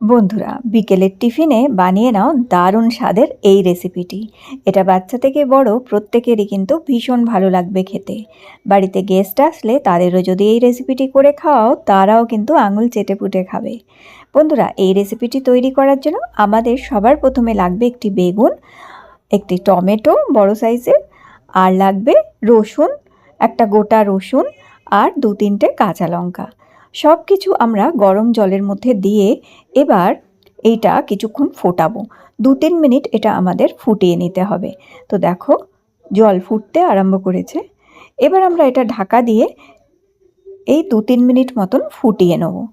বন্ধুরা, বিকেলের টিফিনে বানিয়ে নাও দারুণ স্বাদের এই রেসিপিটি। এটা বাচ্চা থেকে বড় প্রত্যেকেরই কিন্তু ভীষণ ভালো লাগবে খেতে। বাড়িতে গেস্ট আসলে তাদেরও যদি এই রেসিপিটি করে খাওয়াও, তারাও কিন্তু আঙুল চেটে পুটে খাবে। বন্ধুরা, এই রেসিপিটি তৈরি করার জন্য আমাদের সবার প্রথমে লাগবে একটি বেগুন, একটি টমেটো বড় সাইজের, আর লাগবে রসুন, একটা গোটা রসুন, আর দু তিনটে কাঁচা লঙ্কা। সব কিছু আমরা গরম জলের মধ্যে দিয়ে এবার এইটা কিছুক্ষণ ফোটাবো। দু তিন মিনিট এটা আমাদের ফুটিয়ে নিতে হবে। তো দেখো, জল ফুটতে আরম্ভ করেছে। এবার আমরা এটা ঢাকা দিয়ে এই দু তিন মিনিট মতন ফুটিয়ে নেব।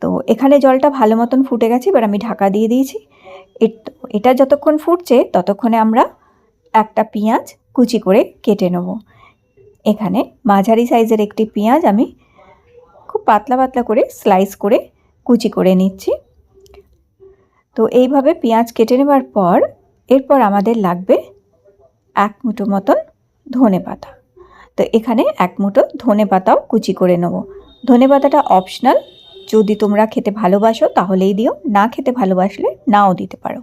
তো এখানে জলটা ভালো মতন ফুটে গেছে, এবার আমি ঢাকা দিয়ে দিয়েছি। এট- যতক্ষণ ফুটছে ততক্ষণে আমরা একটা পেঁয়াজ কুচি করে কেটে নেব। এখানে মাঝারি সাইজের একটি পেঁয়াজ আমি পাতলা পাতলা করে স্লাইস করে কুচি করে নিচ্ছি। তো এইভাবে পেঁয়াজ কেটে নেবার পর এরপর আমাদের লাগবে এক মুঠো মতন ধনে পাতা। তো এখানে এক মুঠো ধনে পাতাও কুচি করে নেব। ধনে পাতাটা অপশনাল যদি তোমরা খেতে ভালোবাসো তাহলেই দিও, না খেতে ভালোবাসলে নাও দিতে পারো।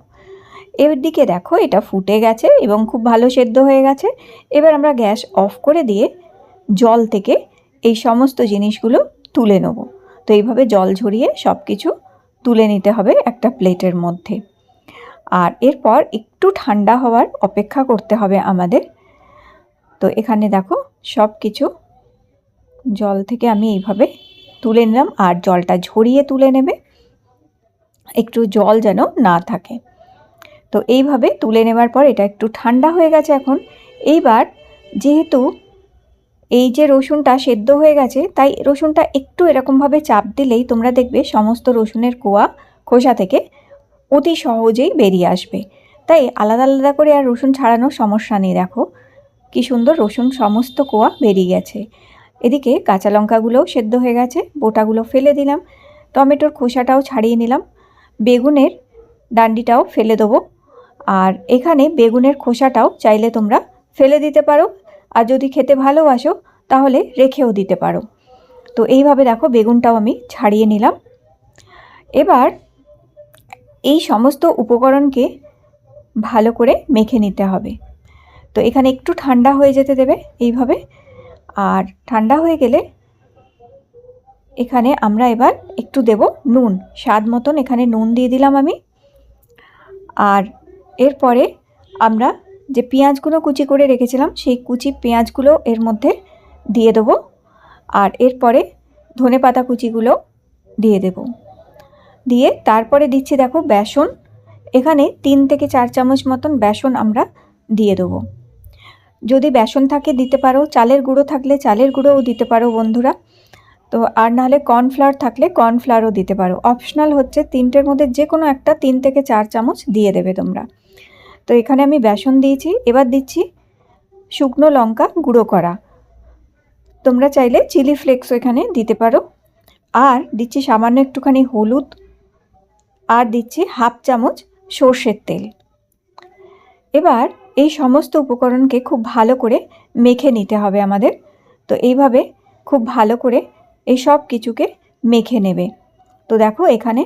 এর দিকে দেখো এটা ফুটে গেছে এবং খুব ভালো সেদ্ধ হয়ে গেছে। এবার আমরা গ্যাস অফ করে দিয়ে জল থেকে এই সমস্ত জিনিসগুলো তুলে নেব। তো এইভাবে জল ঝরিয়ে সব কিছু তুলে নিতে হবে একটা প্লেটের মধ্যে। আর এরপর একটু ঠান্ডা হওয়ার অপেক্ষা করতে হবে আমাদের। তো এখানে দেখো সব কিছু জল থেকে আমি এইভাবে তুলে নিলাম আর জলটা ঝরিয়ে তুলে নেবে। একটু জল যেন না থাকে। তো এইভাবে তুলে নেবার পর এটা একটু ঠান্ডা হয়ে গেছে এখন। এইবার যেহেতু এই যে রসুনটা সেদ্ধ হয়ে গেছে, তাই রসুনটা একটু এরকমভাবে চাপ দিলেই তোমরা দেখবে সমস্ত রসুনের কোয়া খোসা থেকে অতি সহজেই বেরিয়ে আসবে। তাই আলাদা আলাদা করে আর রসুন ছাড়ানোর সমস্যা নেই, দেখো। কি সুন্দর রসুন সমস্ত কোয়া বেরিয়ে গেছে। এদিকে কাঁচা লঙ্কাগুলোও সেদ্ধ হয়ে গেছে, বোটাগুলো ফেলে দিলাম, টমেটোর খোসাটাও ছাড়িয়ে নিলাম, বেগুনের ডান্ডিটাও ফেলে দেবো। আর এখানে বেগুনের খোসাটাও চাইলে তোমরা ফেলে দিতে পারো আর যদি খেতে ভালোবাসো, তাহলে রেখেও দিতে পারো। তো এইভাবে দেখো বেগুনটাও আমি ছাড়িয়ে নিলাম। এবার এই সমস্ত উপকরণকে ভালো করে মেখে নিতে হবে। তো এখানে একটু ঠান্ডা হয়ে যেতে দেবে এইভাবে। আর ঠান্ডা হয়ে গেলে এখানে আমরা এবার একটু দেব নুন। স্বাদ মতন এখানে নুন দিয়ে দিলাম আমি। আর এরপরে আমরা যে পেঁয়াজগুলো কুচি করে রেখেছিলাম, সেই কুচি পেঁয়াজগুলো এর মধ্যে দিয়ে দেবো। আর এরপরে ধনে পাতা কুচিগুলো দিয়ে দেব। দিয়ে তারপরে দিচ্ছি দেখো বেসন। এখানে তিন থেকে চার চামচ মতন বেসন আমরা দিয়ে দেবো। যদি বেসন থাকে দিতে পারো, চালের গুঁড়ো থাকলে চালের গুঁড়োও দিতে পারো বন্ধুরা। তো আর নাহলে কর্নফ্লাওয়ার থাকলে কর্নফ্লাওয়ারও দিতে পারো। অপশনাল হচ্ছে তিনটের মধ্যে যে কোনো একটা তিন থেকে চার চামচ দিয়ে দেবে তোমরা। তো এখানে আমি বেসন দিয়েছি, এবার দিচ্ছি শুকনো লঙ্কা গুঁড়ো করা। তোমরা চাইলে চিলি ফ্লেক্সও এখানে দিতে পারো। আর দিচ্ছি সামান্য একটুখানি হলুদ। আর দিচ্ছি হাফ চামচ সর্ষের তেল। এবার এই সমস্ত উপকরণকে খুব ভালো করে মেখে নিতে হবে আমাদের। তো এইভাবে খুব ভালো করে এই সব কিছুকে মেখে নেবে। তো দেখো এখানে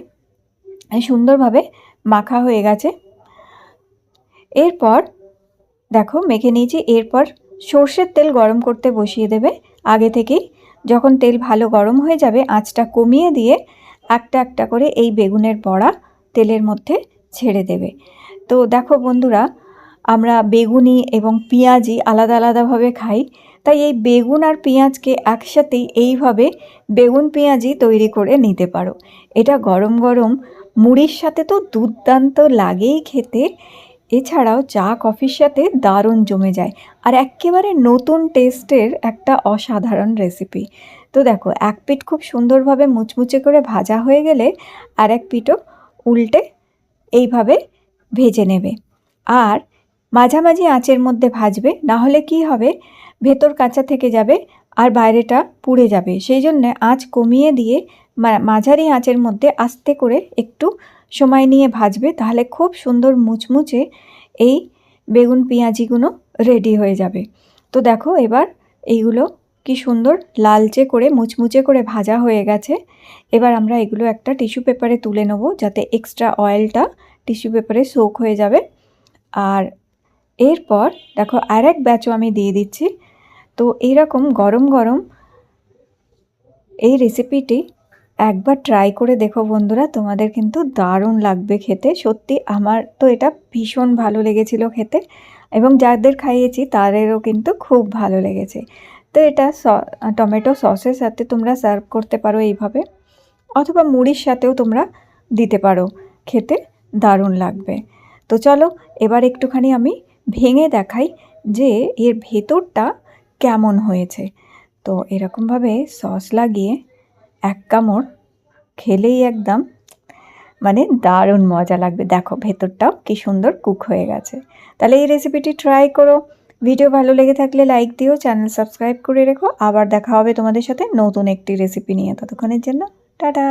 সুন্দরভাবে মাখা হয়ে গেছে। এরপর, দেখো, মেখে নিয়েছি, এরপর সর্ষের তেল গরম করতে বসিয়ে দেবে। আগে থেকেই যখন তেল ভালো গরম হয়ে যাবে, আঁচটা কমিয়ে দিয়ে একটা একটা করে এই বেগুনের বড়া তেলের মধ্যে ছেড়ে দেবে। তো দেখো বন্ধুরা, আমরা বেগুনি এবং পেঁয়াজি আলাদা আলাদাভাবে খাই, তাই এই বেগুন আর পেঁয়াজকে একসাথেই এইভাবে বেগুন পেঁয়াজি তৈরি করে নিতে পারো। এটা গরম গরম মুড়ির সাথে তো দুর্দান্ত লাগেই খেতে। এছাড়াও চা, কফির সাথে দারুণ জমে যায়। আর একেবারে নতুন টেস্টের একটা অসাধারণ রেসিপি তো দেখো, এক পিঠ খুব সুন্দরভাবে মুচমুচে করে ভাজা হয়ে গেলে আর এক পিঠও উল্টে এইভাবে ভেজে নেবে। আর মাঝামাঝি আঁচের মধ্যে ভাজবে, না হলে কি হবে? ভেতর কাঁচা থেকে যাবে আর বাইরেটা পুড়ে যাবে। সেই জন্যে আঁচ কমিয়ে দিয়ে মাঝারি আঁচের মধ্যে আস্তে করে একটু সময় নিয়ে ভাজবে, তাহলে খুব সুন্দর মুচমুচে এই বেগুন পেঁয়াজিগুলো রেডি হয়ে যাবে। তো দেখো এবার এইগুলো কি সুন্দর লালচে করে, মুচমুচে করে ভাজা হয়ে গেছে। এবার আমরা এগুলো একটা টিস্যু পেপারে তুলে নেব, যাতে এক্সট্রা অয়েলটা টিস্যু পেপারে সোক হয়ে যাবে। আর এরপর দেখো আর এক ব্যাচও আমি দিয়ে দিচ্ছি। তো এইরকম গরম গরম এই রেসিপিটি একবার ট্রাই করে দেখো বন্ধুরা, তোমাদের কিন্তু দারুণ লাগবে খেতে। সত্যি আমার তো এটা ভীষণ ভালো লেগেছিল খেতে এবং যাদের খাইয়েছি তাদেরও কিন্তু খুব ভালো লেগেছে। তো এটা টমেটো সসের সাথে তোমরা সার্ভ করতে পারো এইভাবে অথবা মুড়ির সাথেও তোমরা দিতে পারো। খেতে দারুণ লাগবে। তো চলো এবার একটুখানি আমি ভেঙে দেখাই যে এর ভেতরটা কেমন হয়েছে। তো এরকমভাবে সস লাগিয়ে এক কামড় খেলেই একদম মানে দারুণ মজা লাগবে। দেখো ভেতরটাও কি সুন্দর কুক হয়ে গেছে। তাহলে এই রেসিপিটি ট্রাই করো। ভিডিও ভালো লেগে থাকলে লাইক দিও চ্যানেল সাবস্ক্রাইব করে রেখো। আবার দেখা হবে তোমাদের সাথে নতুন একটি রেসিপি নিয়ে। ততক্ষণের জন্য, টাটা!